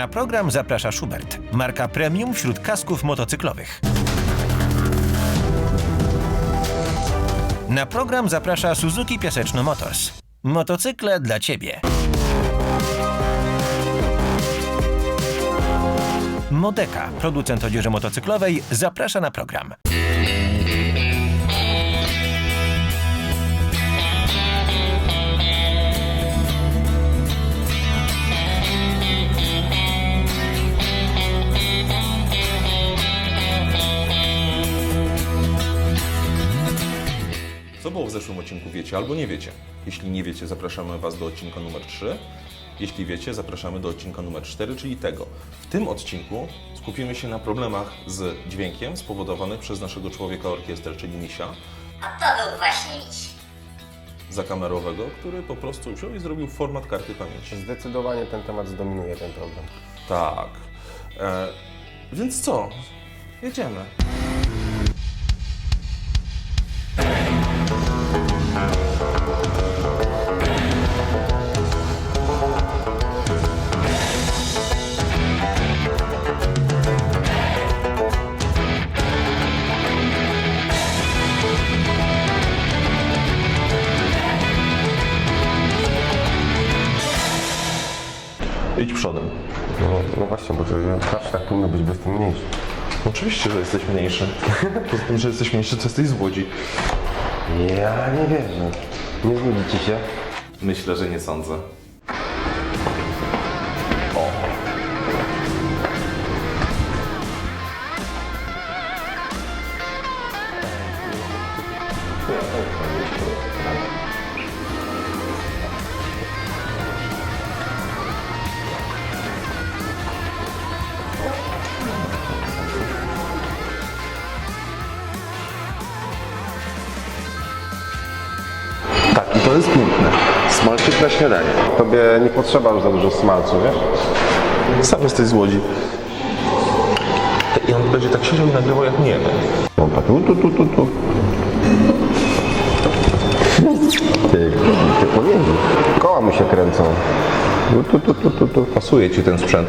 Na program zaprasza Schubert, marka premium wśród kasków motocyklowych. Na program zaprasza Suzuki Piaseczno Motors. Motocykle dla Ciebie. Modeka, producent odzieży motocyklowej, zaprasza na program. Co było w zeszłym odcinku wiecie albo nie wiecie. Jeśli nie wiecie, zapraszamy Was do odcinka numer 3. Jeśli wiecie, zapraszamy do odcinka numer 4, czyli tego. W tym odcinku skupimy się na problemach z dźwiękiem spowodowanych przez naszego człowieka orkiestrę, czyli Misia, A to był właśnie miś. zakamerowego, który po prostu wziął i zrobił format karty pamięci. Zdecydowanie ten temat zdominuje ten program. Tak. E, więc co? Jedziemy. Zawsze tak powinno być, bo jestem mniejszy. Oczywiście, że jesteś mniejszy. Poza tym, że jesteś mniejszy, to jesteś z Łodzi. Ja nie wierzę. Nie znudzi ci się? Myślę, że nie sądzę. Tobie nie potrzeba już za dużo smalcu, wiesz? Sam jesteś z Łodzi. I on będzie tak siedział i nagrywał jak nie Pompa tu, tu, tu, tu, tu. Ty, ty powiedział. Koła mu się kręcą. Tu, tu, tu, tu, tu. Pasuje ci ten sprzęt.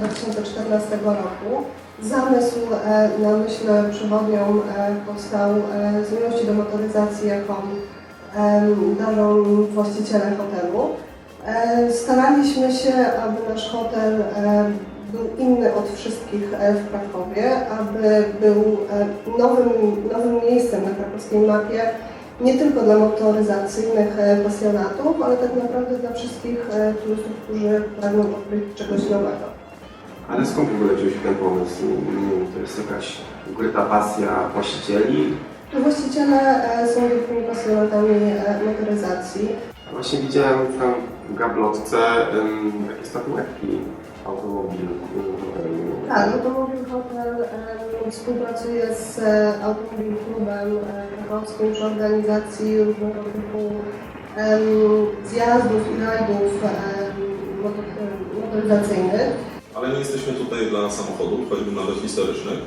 2014 roku. Zamysł e, na myśl przewodnią e, powstał e, z miłości do motoryzacji, jaką darzą właściciele hotelu. Staraliśmy się, aby nasz hotel był inny od wszystkich w Krakowie, aby był nowym, nowym miejscem na krakowskiej mapie, nie tylko dla motoryzacyjnych pasjonatów, ale tak naprawdę dla wszystkich turystów, którzy pragną odkryć czegoś nowego. Ale skąd w ogóle wziął się ten pomysł? Nie wiem, to jest jakaś ukryta pasja właścicieli? Właściciele e, są wielkimi pasjonatami e, motoryzacji. A Właśnie widziałem tam w gablotce em, takie statuetki Automobil. em, Tak, Automobil Hotel e, współpracuje z e, Automobil Klubem e, Krakowskim przy organizacji różnego typu em, zjazdów i rajdów em, moto- motoryzacyjnych. Ale nie jesteśmy tutaj dla samochodów, choćby nawet historycznych.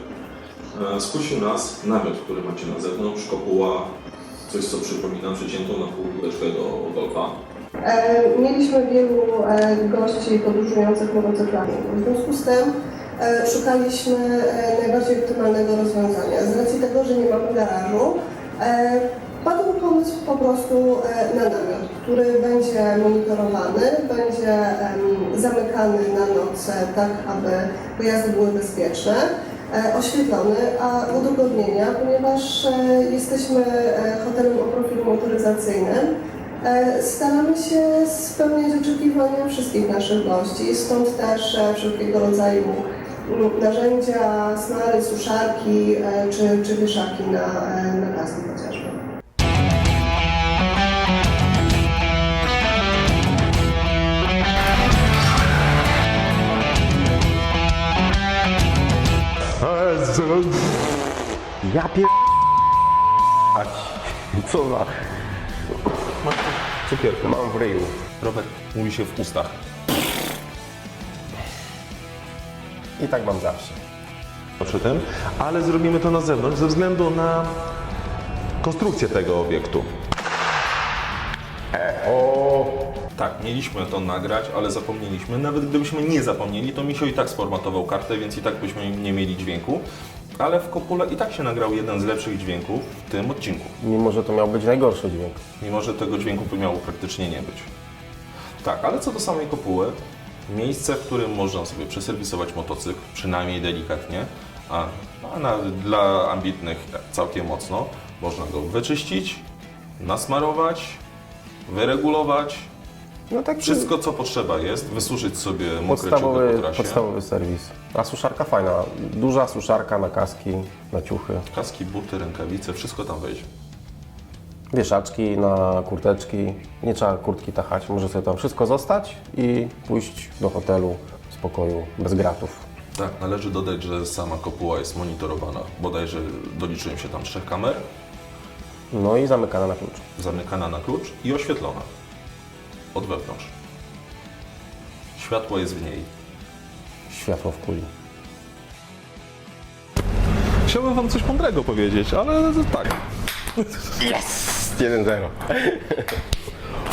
E, Skusił nas namiot, który macie na zewnątrz, kopuła, coś co przypomina przeciętą na pół kuleczkę do golfa. E, Mieliśmy wielu e, gości podróżujących motocyklami. W związku z tym szukaliśmy najbardziej optymalnego rozwiązania. Z racji tego, że nie mamy garażu, padł pomysł po prostu na namiot, który będzie monitorowany, będzie zamykany na noc, e, tak aby pojazdy były bezpieczne e, oświetlony, a udogodnienia, ponieważ e, jesteśmy e, hotelem o profilu motoryzacyjnym, staramy się spełniać oczekiwania wszystkich naszych gości, stąd też wszelkiego rodzaju narzędzia, smary, suszarki czy, czy wieszaki na, na kaski chociażby. Ja pier... Co za... Cukierka. Mam w ryju. Robert, mówi się w ustach. I tak mam zawsze. przy tym, ale zrobimy to na zewnątrz ze względu na konstrukcję tego obiektu. O, Tak, mieliśmy to nagrać, ale zapomnieliśmy. Nawet gdybyśmy nie zapomnieli, to Misio i tak sformatował kartę, więc i tak byśmy nie mieli dźwięku. Ale w Kopule i tak się nagrał jeden z lepszych dźwięków w tym odcinku. mimo że to miał być najgorszy dźwięk. Mimo, że tego dźwięku by miało praktycznie nie być. Tak, ale co do samej kopuły, miejsce, w którym można sobie przeserwisować motocykl, przynajmniej delikatnie, a, a na, dla ambitnych całkiem mocno, można go wyczyścić, nasmarować, wyregulować, No tak wszystko co potrzeba jest, wysuszyć sobie mokre ciuchy podstawowy, po trasie. podstawowy serwis. A suszarka fajna. Duża suszarka na kaski, na ciuchy. Kaski, buty, rękawice, wszystko tam wejdzie. Wieszaczki na kurteczki. Nie trzeba kurtki tachać. Może sobie tam wszystko zostać i pójść do hotelu w spokoju, bez gratów. Tak, należy dodać, że sama kopuła jest monitorowana. Bodajże doliczyłem się tam trzech kamer, No i zamykana na klucz. zamykana na klucz i oświetlona od wewnątrz. Światło jest w niej. Światło w kuli. Chciałbym wam coś mądrego powiedzieć, ale tak. 1-0.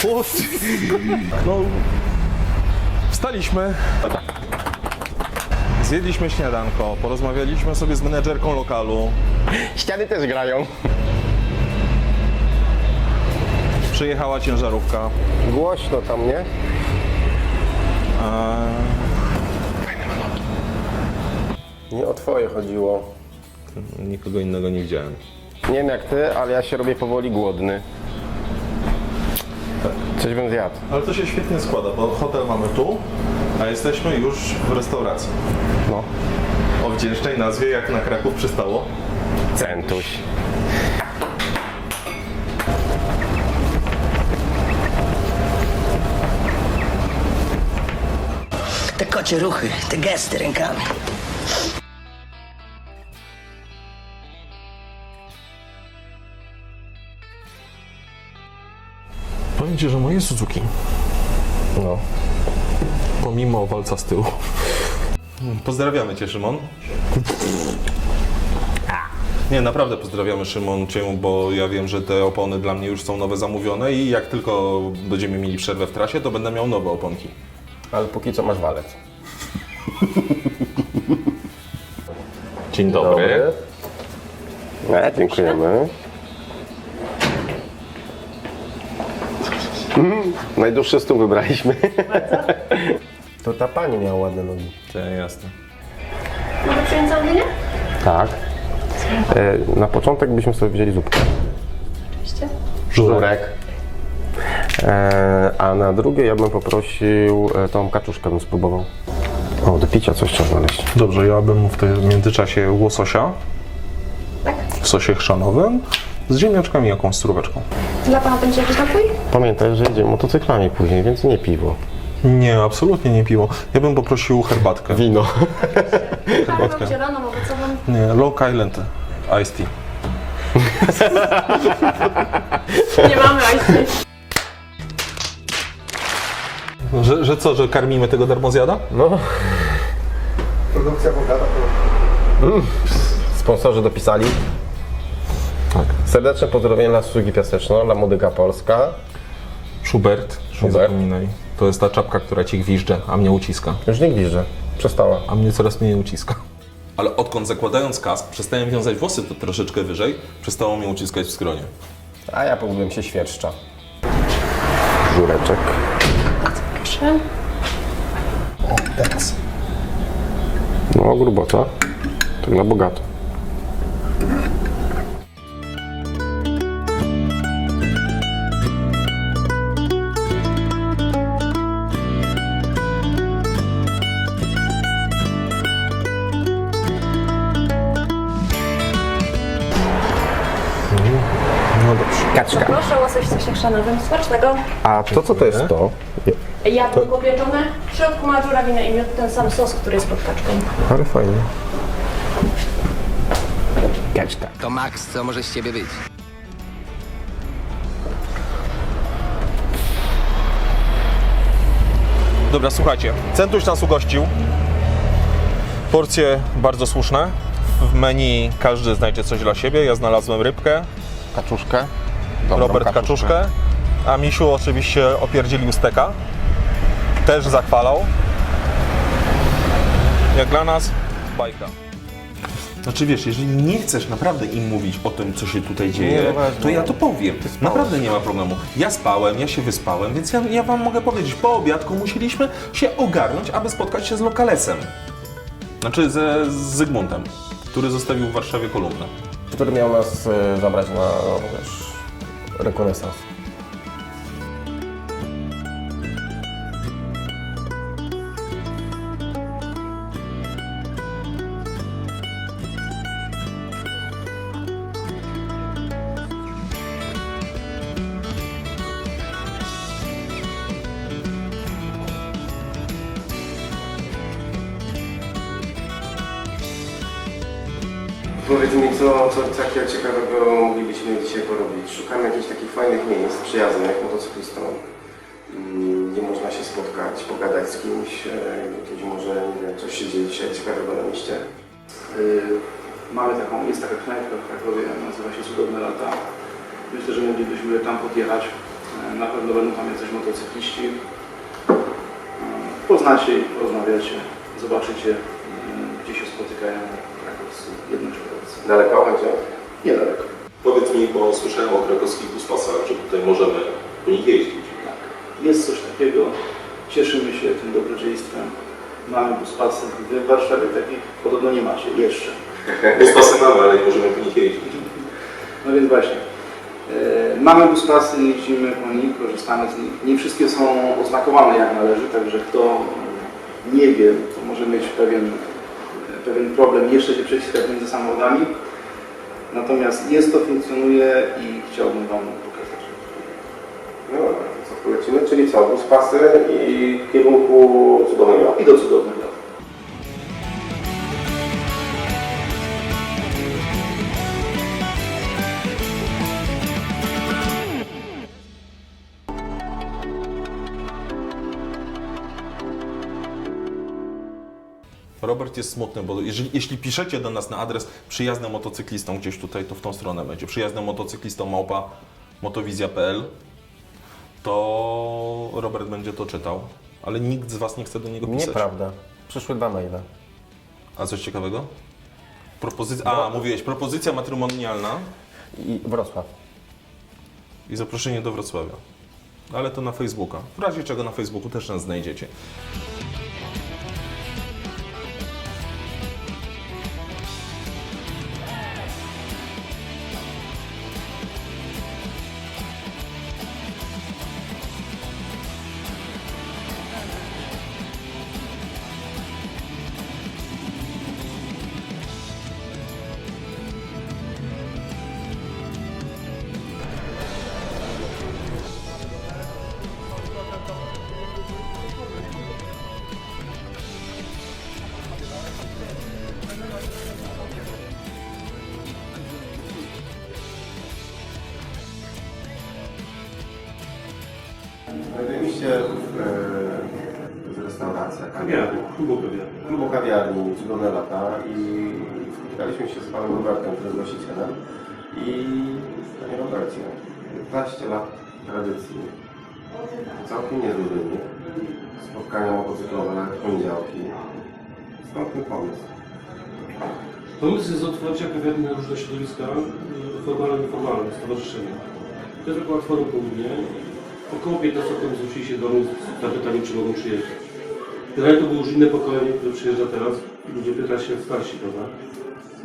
O, No, wstaliśmy, zjedliśmy śniadanko, porozmawialiśmy sobie z menedżerką lokalu, Ściany też grają. Przyjechała ciężarówka. Głośno tam, nie? Nie o twoje chodziło. Nikogo innego nie widziałem. Nie wiem jak ty, ale ja się robię powoli głodny. Coś bym zjadł. Ale to się świetnie składa, bo hotel mamy tu, a jesteśmy już w restauracji. No. O wdzięcznej nazwie, jak na Kraków przystało. Centuś. Kocie ruchy, te gesty rękami. Powiem Ci, że moje Suzuki, No. pomimo walca z tyłu, Pozdrawiamy Cię, Szymon. Nie, naprawdę pozdrawiamy Szymon Cię, bo ja wiem, że te opony dla mnie już są nowe zamówione i jak tylko będziemy mieli przerwę w trasie, to będę miał nowe oponki. Ale póki co masz walec. Dzień E, dziękujemy. Mm, najdłuższy stół wybraliśmy. To ta pani miała ładne nogi. Tak, jasne. Mogę przyjąć zamówienie? Tak. E, na początek byśmy sobie wzięli zupkę. Oczywiście. Żurek. E, a na drugie ja bym poprosił e, tą kaczuszkę bym spróbował. O, do picia coś trzeba znaleźć. Dobrze, ja bym w tym międzyczasie łososia Tak. w sosie chrzanowym z ziemniaczkami jakąś suróweczką. Dla pana będzie jakiś napój? Pamiętaj, że jedziemy motocyklami później, więc nie piwo. Nie, absolutnie nie piwo. Ja bym poprosił herbatkę. Wino. Herbatkę. zieloną, owocową. Nie, Long Island Iced Tea. Nie mamy ice Że, że co, że karmimy tego darmozjada? No. Produkcja bogata to... Sponsorzy dopisali. Tak. Serdeczne pozdrowienia dla Sugi Piaseczno, dla Modyka Polska. Schubert, nie Schubert. zapominaj. To jest ta czapka, która ci gwizdże, a mnie uciska. Już nie gwizdże. Przestała. A mnie coraz mniej uciska. Ale odkąd zakładając kask, przestałem wiązać włosy to troszeczkę wyżej, przestało mnie uciskać w skronie. A ja pozbyłem się świerszcza. Żureczek. Proszę. No, grubota. Tak na bogato. No dobrze. Kaczka. Proszę łosoś w sosie chrzanowym. Smacznego. A to co to jest to? Jabłko pieczone, w środku ma i miód, ten sam sos, który jest pod kaczką. Ale fajnie. Kaczka. To Max, co może z ciebie być? Dobra, słuchajcie, Centuś nas ugościł. Porcje bardzo słuszne. W menu każdy znajdzie coś dla siebie. Ja znalazłem rybkę, Kaczuszkę. Dobrą Robert kaczuszkę, a Misiu oczywiście opierdzielił steka. Też zachwalał. Jak dla nas, bajka. Znaczy wiesz, jeżeli nie chcesz naprawdę im mówić o tym, co się tutaj dzieje, no właśnie. to ja to powiem. Naprawdę nie ma problemu. Ja spałem, ja się wyspałem, więc ja, ja wam mogę powiedzieć, po obiadku musieliśmy się ogarnąć, aby spotkać się z lokalesem. Znaczy ze z Zygmuntem, który zostawił w Warszawie kolumnę. Który miał nas e, zabrać na no, wiesz, rekonesans. Takiego ciekawego moglibyśmy dzisiaj porobić? Szukamy jakichś takich fajnych miejsc, przyjaznych motocyklistom, mm, gdzie można się spotkać, pogadać z kimś, e, gdzieś może, nie wiem, coś się dzieje dzisiaj ciekawego na mieście. Y, Mamy taką, jest taka knajpka w Krakowie, nazywa się Cudowne Lata. Myślę, że moglibyśmy tam podjechać. E, Na pewno będą tam jacyś motocykliści. E, Poznacie ich, porozmawiacie, zobaczycie, gdzie się spotykają. Daleko będzie? Niedaleko. Powiedz mi, bo słyszałem o krakowskich buspasach, że tutaj możemy po nich jeździć. Tak. Jest coś takiego. Cieszymy się tym dobrodziejstwem. Mamy buspasy. Wy w Warszawie takich podobno nie macie jeszcze. Buspasy mamy, ale nie możemy po nich jeździć. No więc właśnie. E, Mamy buspasy, jeździmy po nich, korzystamy z nich. Nie wszystkie są oznakowane jak należy, także kto nie wie, to może mieć pewien, pewien problem jeszcze się przeciskać między samochodami. Natomiast jest to, funkcjonuje i chciałbym Wam pokazać. No dobra, to co polecimy? Czyli co, bus pasy i w kierunku cudownego. I do cudownych jest smutny, bo jeżeli, jeśli piszecie do nas na adres przyjaznym motocyklistą gdzieś tutaj, to w tą stronę będzie. Przyjaznym motocyklistą małpa motowizja.pl to Robert będzie to czytał, ale nikt z Was nie chce do niego pisać. Nieprawda. Przyszły dwa maile. A coś ciekawego? Propozycja, a, mówiłeś, propozycja matrymonialna I Wrocław. i zaproszenie do Wrocławia. Ale to na Facebooka. W razie czego na Facebooku też nas znajdziecie. W restauracji. Kawiarni, klubu kawiarni. klubu kawiarni Cudowne Lata i spotkaliśmy się z panem Robertem, który jest właścicielem i panie Robercie, 15 lat tradycji, całkiem niezły wynik, spotkania motocyklowe poniedziałki. Skąd ten pomysł? Pomysł jest otwarcia kawiarni na różne środowiska, y, formalne i nieformalne, stowarzyszenia. To jest akurat Forum Południe. Około 15 osób zwrócili się do mnie z zapytaniem, czy mogą przyjeżdżać. Generalnie to było już inne pokolenie, które przyjeżdża teraz. Ludzie pytają się starsi, prawda?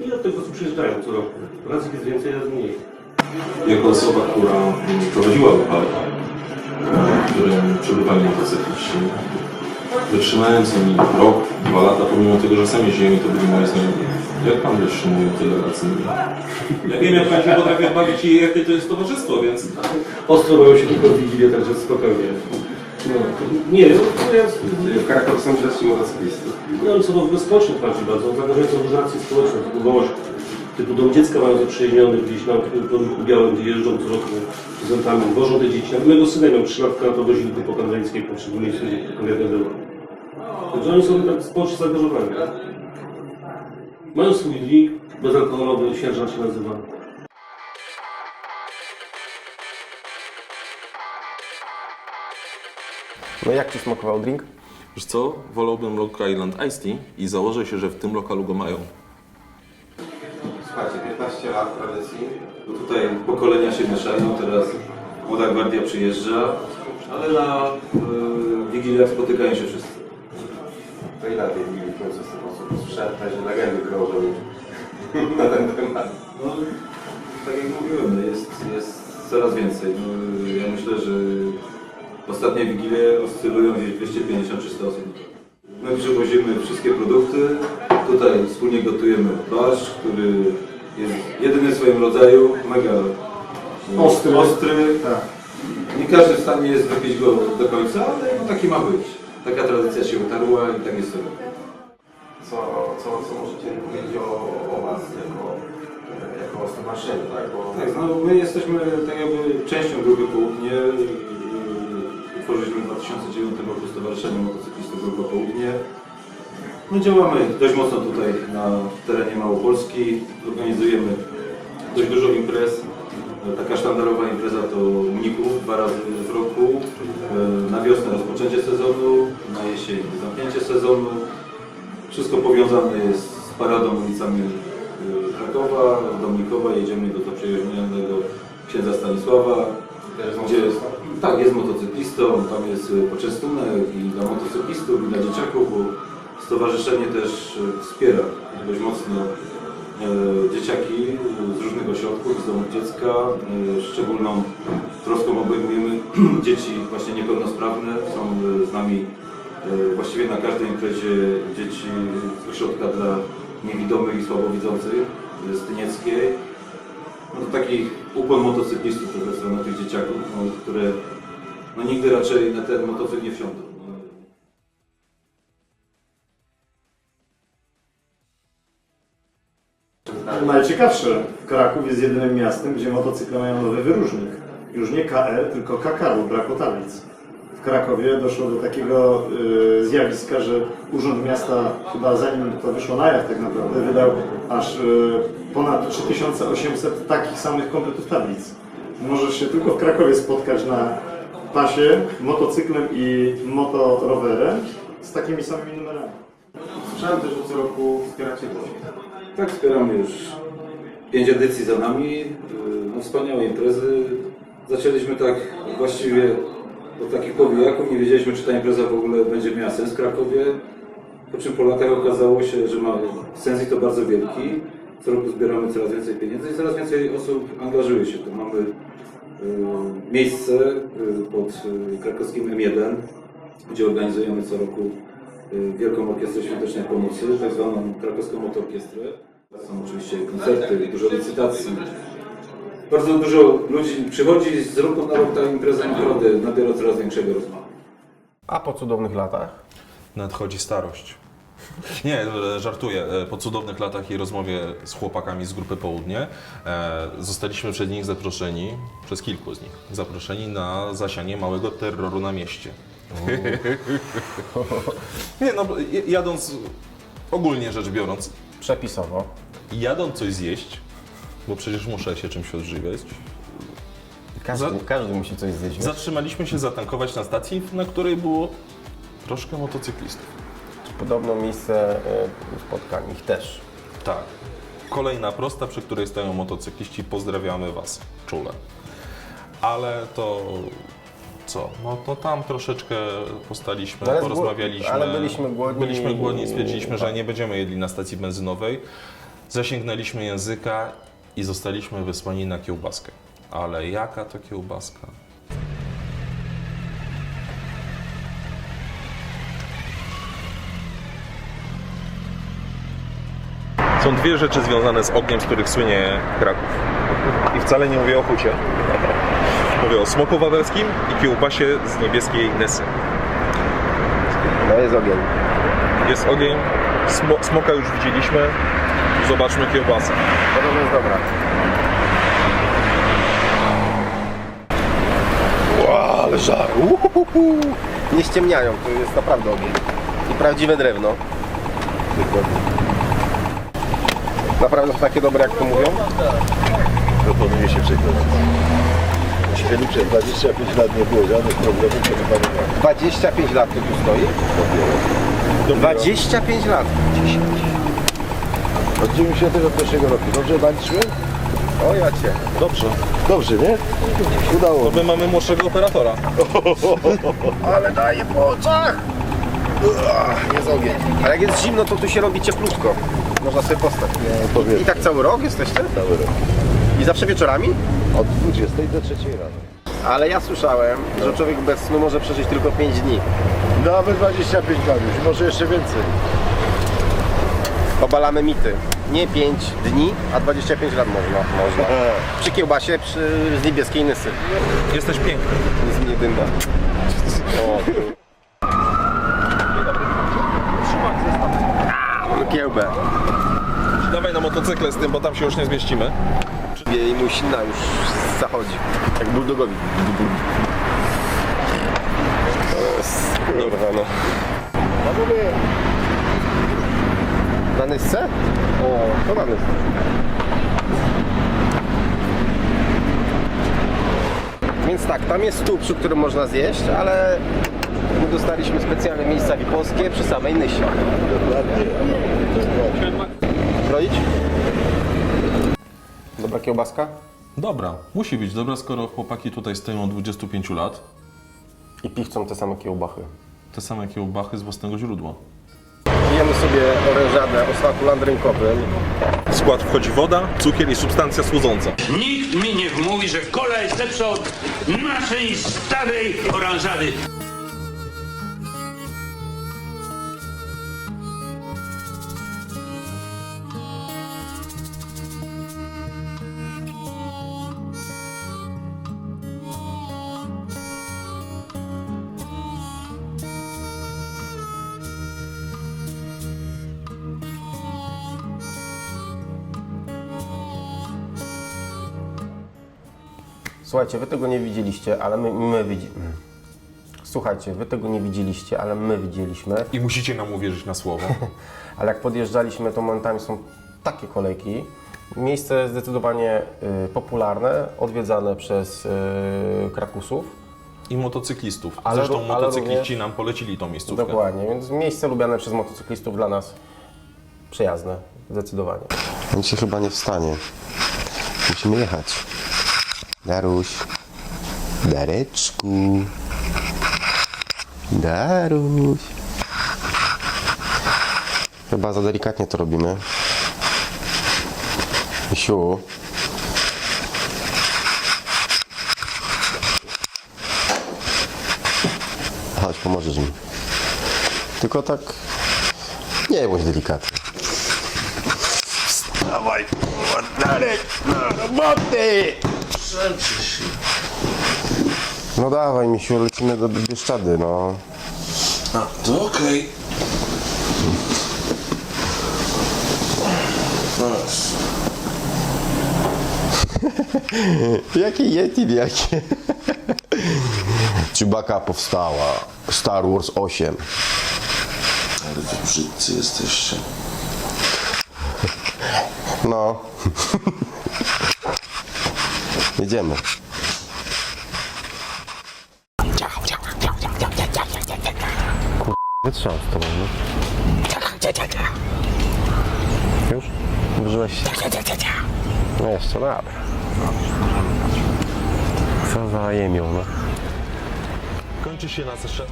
I od tego osób przyjeżdżają co roku. Raz ich jest więcej, raz mniej. jako osoba, która prowadziła lokal, e, w którym przebywali motocykliści, wytrzymałem z nimi rok, dwa lata, pomimo tego, że sami jeździłem i to byli moi znajomi. Jak pan wytrzymuje tyle lat z nimi? Ja wiem, jak pan się potrafi odbawić i jakie to jest towarzystwo, więc ostro mają się tylko w Wigilię, także spokojnie. No, nie, no, jest, W Krakowie są źle motocyklisty. No, co to bezspocznych bardziej bardzo, zaangażującą w różne akcje społeczne, typu Wołosz, typu dom dziecka mają zaprzyjaźniony gdzieś na podwórku białym, gdzie jeżdżą co roku z zętami, wożą te dzieci. A mojego syna miał 3 latka, to wozili go po Kandrejskiej, po szczególnie w tylko jak wiadomo. Także oni są tak społecznie zaangażowani. Mają swój drink, bezalkoholowy, sierżant się nazywa. No jak Ci smakował drink? Wiesz co? Wolałbym Long Island Ice Tea i założę się, że w tym lokalu go mają. Słuchajcie, 15 lat tradycji. Tutaj pokolenia się mieszają, teraz młoda gwardia przyjeżdża, ale na y, Wigiliach spotykają się wszyscy. To ile tej wili w końcu z tego osób? Że legendy krążą na ten temat. No, tak jak mówiłem, no jest, jest coraz więcej. No, ja myślę, że ostatnie Wigilie oscylują gdzieś 250-300 osób. My przywozimy wszystkie produkty. Tutaj wspólnie gotujemy barszcz, który jest jedyny w swoim rodzaju, mega y, Ostry. ostry. Tak. Nie każdy w stanie jest wypić go do końca, ale no, taki ma być. Taka tradycja się utarła i tak jest to. Co, co, co możecie powiedzieć o, o Was jako, jako o stowarzyszeniu, tak? Bo Tak, no my jesteśmy tak jakby częścią Grupy Południe. Utworzyliśmy w 2009 roku Stowarzyszenie Motocyklistów Grupa Południe. No działamy dość mocno tutaj na terenie Małopolski. Organizujemy dość dużo imprez. Taka sztandarowa impreza to Uników dwa razy w roku. Yy, Na wiosnę rozpoczęcie sezonu, na jesień zamknięcie sezonu. Wszystko powiązane jest z paradą ulicami y, Krakowa, Dominikowa. Jedziemy do zaprzyjaźnionego księdza Stanisława. Gdzie, tak, jest motocyklistą, tam jest y, poczęstunek i dla motocyklistów, i dla dzieciaków, bo stowarzyszenie też y, wspiera dość mocno e, dzieciaki z różnych ośrodków, z domów dziecka. E, Szczególną troską obejmujemy dzieci właśnie niepełnosprawne. Są e, z nami e, właściwie na każdej imprezie dzieci z ośrodka dla niewidomych i słabowidzących z Tynieckiej. No to taki ukłon motocyklistów w stronę tych dzieciaków, no, które no, nigdy raczej na ten motocykl nie wsiądą. No. Najciekawsze, Kraków jest jedynym miastem, gdzie motocykle mają nowy wyróżnik. Już nie KR, tylko KK, bo brakło tablic. W Krakowie doszło do takiego y, zjawiska, że Urząd Miasta, chyba zanim to wyszło na jaw tak naprawdę, wydał aż y, ponad 3800 takich samych kompletów tablic. Możesz się tylko w Krakowie spotkać na pasie motocyklem i motorowerem z takimi samymi numerami. Słyszałem też, że co roku wspieracie ludzi. Tak, wspieramy już pięć edycji za nami. No, wspaniałe imprezy. Zaczęliśmy tak właściwie od takich powijaków. Nie wiedzieliśmy, czy ta impreza w ogóle będzie miała sens w Krakowie. Po czym po latach okazało się, że ma sens i to bardzo wielki. Co roku zbieramy coraz więcej pieniędzy i coraz więcej osób angażuje się. Tu mamy yy, miejsce yy, pod yy, krakowskim M1, gdzie organizujemy co roku y, Wielką Orkiestrę Świątecznej Pomocy, tak zwaną krakowską motorkiestrę. Są oczywiście koncerty, dużo licytacji. Bardzo dużo ludzi przychodzi z roku na rok ta impreza naprawdę nabiera coraz większego rozmachu. A po cudownych latach? Nadchodzi starość. Nie, żartuję. Po cudownych latach i rozmowie z chłopakami z Grupy Południe e, zostaliśmy przez nich zaproszeni, przez kilku z nich, zaproszeni na zasianie małego terroru na mieście. Nie no, jadąc, ogólnie rzecz biorąc, Przepisowo. jadąc coś zjeść, bo przecież muszę się czymś odżywiać, Każdy, Za- każdy musi coś zjeść. wiesz? zatrzymaliśmy się zatankować na stacji, na której było troszkę motocyklistów. Podobno miejsce y, spotkań ich też. Tak. Kolejna prosta, przy której stoją motocykliści. Pozdrawiamy Was czule. Ale to co? No to tam troszeczkę postaliśmy, No ale zgło- porozmawialiśmy. ale byliśmy głodni Byliśmy i- głodni, stwierdziliśmy, że nie będziemy jedli na stacji benzynowej. Zasięgnęliśmy języka i zostaliśmy wysłani na kiełbaskę. Ale jaka to kiełbaska? Są dwie rzeczy związane z ogniem, z których słynie Kraków. I wcale nie mówię o hucie. Mówię o smoku wawelskim i kiełbasie z niebieskiej Nesy. No jest ogień. Jest ogień, smo, smoka już widzieliśmy. Zobaczmy kiełbasę. Podobno jest dobra. Wow, ale żar. Uhuhu. Nie ściemniają, to jest naprawdę ogień. I prawdziwe drewno. Naprawdę są takie dobre, jak to mówią? Proponuję się przekonać. Liczę, 25 lat nie było żadnych problemów, ma. 25 lat to tu stoi? 25 lat. Od 91 roku. Dobrze walczyłem? O ja cię. Dobrze. Dobrze, nie? Udało. To my mamy młodszego operatora. Ale daje po oczach! Uah, Jest ogień. Ale jak jest zimno, to tu się robi cieplutko. Można sobie postać. Nie, powiem. I tak cały rok jesteście? Cały rok. I zawsze wieczorami? Od 20 do 3 rano. Ale ja słyszałem, że człowiek bez snu może przeżyć tylko 5 dni. Nawet 25 lat już, może jeszcze więcej. Obalamy mity. Nie 5 dni, a 25 lat można. można. Przy kiełbasie, przy z niebieskiej nysy. Jesteś piękny. Z mnie dynda. O. Mamy Kiełbę. Dawaj na motocykle z tym, bo tam się już nie zmieścimy. I mu sina już zachodzi. Jak bulldogowi. To jest... Kurwa no. Na nysce? O, to na nysce. Więc tak, tam jest stół, przy którym można zjeść, ale my dostaliśmy specjalne miejsca wipolskie przy samej nysie. Kroić? Dobra kiełbaska? Dobra, musi być dobra, skoro chłopaki tutaj stoją od 25 lat. I piwcą te same kiełbachy. Te same kiełbachy z własnego źródła. Pijemy sobie orężadę o smaku landrynkowym. W skład wchodzi woda, cukier i substancja słodząca. Nikt mi nie wmówi, że kola jest lepsza od naszej starej oranżady. Słuchajcie, wy tego nie widzieliście, ale my, my widzimy. Słuchajcie, wy tego nie widzieliście, ale my widzieliśmy. I musicie nam uwierzyć na słowo. Ale jak podjeżdżaliśmy, to momentami są takie kolejki. Miejsce zdecydowanie y, popularne, odwiedzane przez y, Krakusów. I motocyklistów. Ale Zresztą ró- ale motocykliści również- nam polecili tą miejscówkę. Dokładnie, więc miejsce lubiane przez motocyklistów dla nas przyjazne, zdecydowanie. On się chyba nie wstanie. Musimy jechać. Daruś. Dareczku. Daruś. Chyba za delikatnie to robimy. Misiu. Chodź, pomożesz mi. Tylko tak nie bądź delikatny. Wstawaj, Darek, do roboty! No dawaj, misiu, lecimy do Bieszczady, no. A, to okej. Jakie Yeti, jakie? Chewbacca powstała. Star Wars 8. Ale wy brzydcy jesteście. No. Jedziemy. Wytrzymam z tobą, no. Już? Użyłeś? No jeszcze, dobra. Co za jemią, no. Kończy się nasza...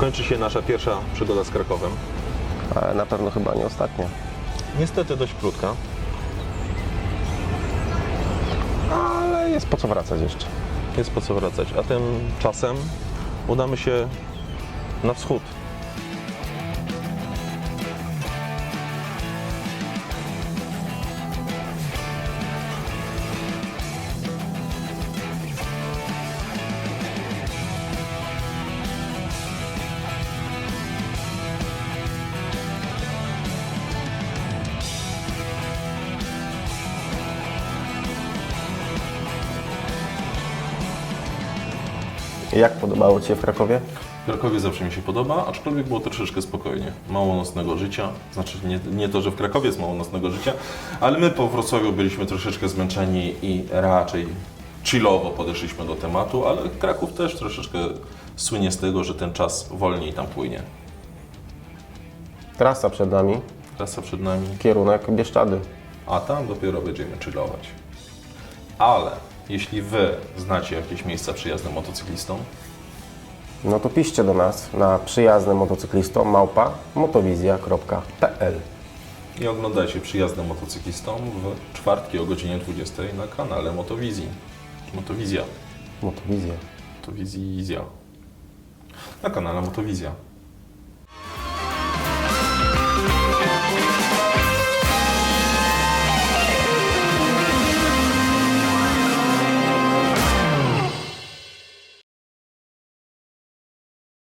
Kończy się nasza pierwsza przygoda z Krakowem. Ale na pewno chyba nie ostatnia. Niestety dość krótka. Jest po co wracać jeszcze. Jest po co wracać. A tymczasem udamy się na wschód. Podobało Ci się w Krakowie? W Krakowie zawsze mi się podoba, aczkolwiek było troszeczkę spokojnie. Mało nocnego życia. Znaczy nie, nie to, że w Krakowie jest mało nocnego życia, ale my po Wrocławiu byliśmy troszeczkę zmęczeni i raczej chillowo podeszliśmy do tematu, ale Kraków też troszeczkę słynie z tego, że ten czas wolniej tam płynie. Trasa przed nami, Trasa przed nami, kierunek Bieszczady. a tam dopiero będziemy chillować. Ale jeśli Wy znacie jakieś miejsca przyjazne motocyklistom, No to piszcie do nas na przyjaznym motocyklistom małpa motowizja.pl i oglądajcie przyjazne motocyklistom w czwartki o godzinie 20 na kanale Motowizji. Motowizja. Motowizja. Motowizja. Na kanale Motowizja.